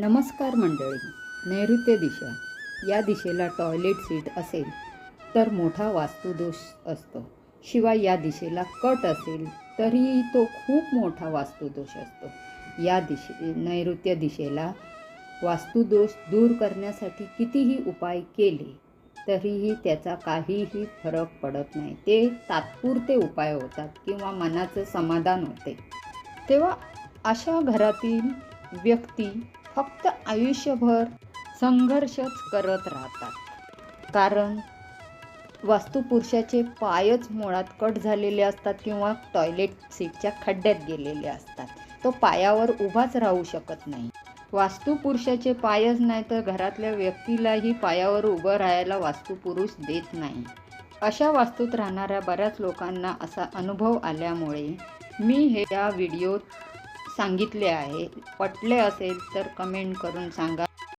नमस्कार मंडळी नैऋत्य दिशा. या दिशेला टॉयलेट सीट असेल तर मोठा वास्तुदोष असतो. शिवाय या दिशेला कट असेल तरीही तो खूप मोठा वास्तुदोष असतो. या दिशे नैऋत्य दिशेला वास्तुदोष दूर करण्यासाठी कितीही उपाय केले तरीही त्याचा काहीही फरक पडत नाही. ते तात्पुरते उपाय होतात किंवा मनाचं समाधान होते. तेव्हा अशा घरातील व्यक्ती फक्त आयुष्यभर संघर्षच करत राहतात. कारण वास्तुपुरुषाचे पायच मुळात कट झालेले असतात किंवा टॉयलेट सीटच्या खड्ड्यात गेलेले असतात. तो पायावर उभाच राहू शकत नाही. वास्तुपुरुषाचे पायच नाही तर घरातल्या व्यक्तीलाही पायावर उभं राहायला वास्तुपुरुष देत नाही. अशा वास्तूत राहणाऱ्या बऱ्याच लोकांना असा अनुभव आल्यामुळे मी हे या व्हिडिओत सांगितले आहे. पटले असेल तर कमेंट करून सांगा.